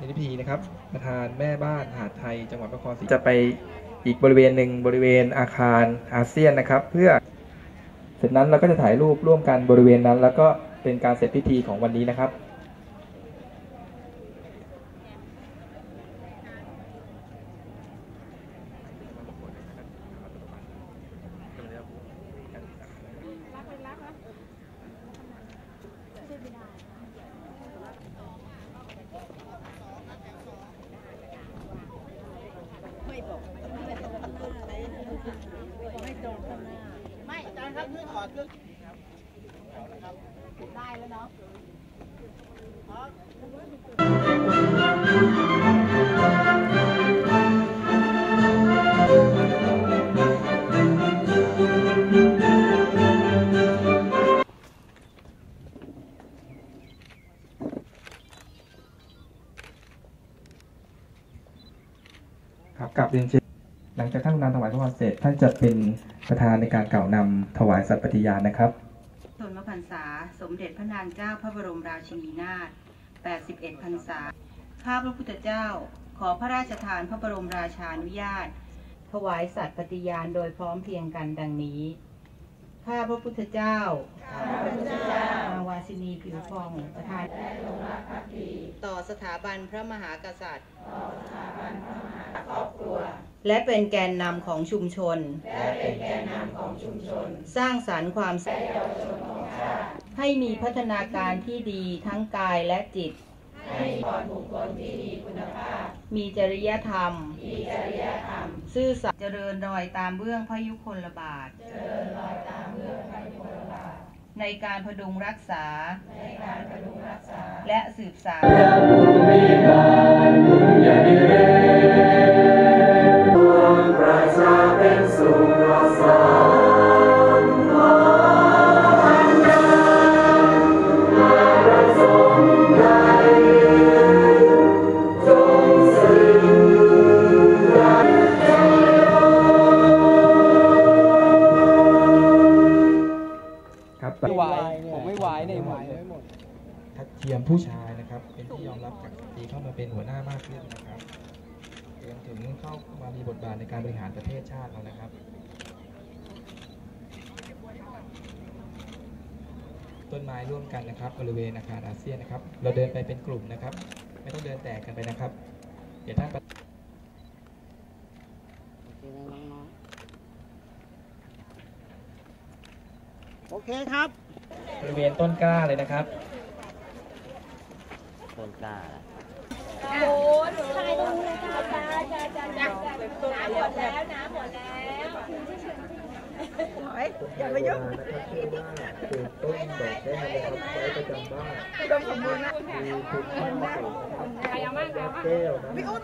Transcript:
นิติพีนะครับประธานแม่บ้านหาดไทย จังหวัดนครศรีจะไปอีกบริเวณหนึ่งบริเวณอาคารอาเซียนนะครับ เพื่อเสร็จนั้นเราก็จะถ่ายรูปร่วมกันบริเวณนั้น แล้วก็เป็นการเสร็จพิธีของวันนี้นะครับ ครับกลับเรียนเชิญ หลังจากท่านนำถวายพระพรเสร็จท่านจะเป็นประธานในการกล่าวนำถวายสัตย์ปฏิญาณนะครับชนมพรรษา สมเด็จพระนางเจ้าพระบรมราชินีนาถ81พรรษา ข้าพระพุทธเจ้า ขอพระราชทานพระบรมราชานุญาต ถวายสัตย์ปฏิญาณโดยพร้อมเพรียงกันดังนี้ ข้าพระพุทธเจ้านางวาสินีผิวพองประธานต่อสถาบันพระมหากษัตริย์ และเป็นแกนนำของชุมชน สร้างสรรค์ความให้มีพัฒนาการที่ดีทั้งกายและจิตมีจริยธรรม ซื่อสัตย์เจริญรอยตามเบื้องพระยุคลบาทในการพดุงรักษา และสืบสาน ทัดเทียมผู้ชายนะครับ เป็นที่ยอมรับจากสตรีเข้ามาเป็นหัวหน้ามากขึ้นนะครับรวมถึงเข้ามามีบทบาทในการบริหารประเทศชาติเรานะครับ ต้นไม้ร่วมกันนะครับบริเวณอาคารอาเซียนนะครับ เราเดินไปเป็นกลุ่มนะครับ ไม่ต้องเดินแตกกันไปนะครับ เดี๋ยวท่านประโอเคครับ บริเวณต้นกล้าเลยนะครับต้ นกล้าอย่าไปยุ่งคือต้นดอกแก้วนะครับใช้ประจำบ้านต้องสมบูรณ์นะมีทุกข้าวใครเอาบ้างใครเอาบ้างแก้วนะ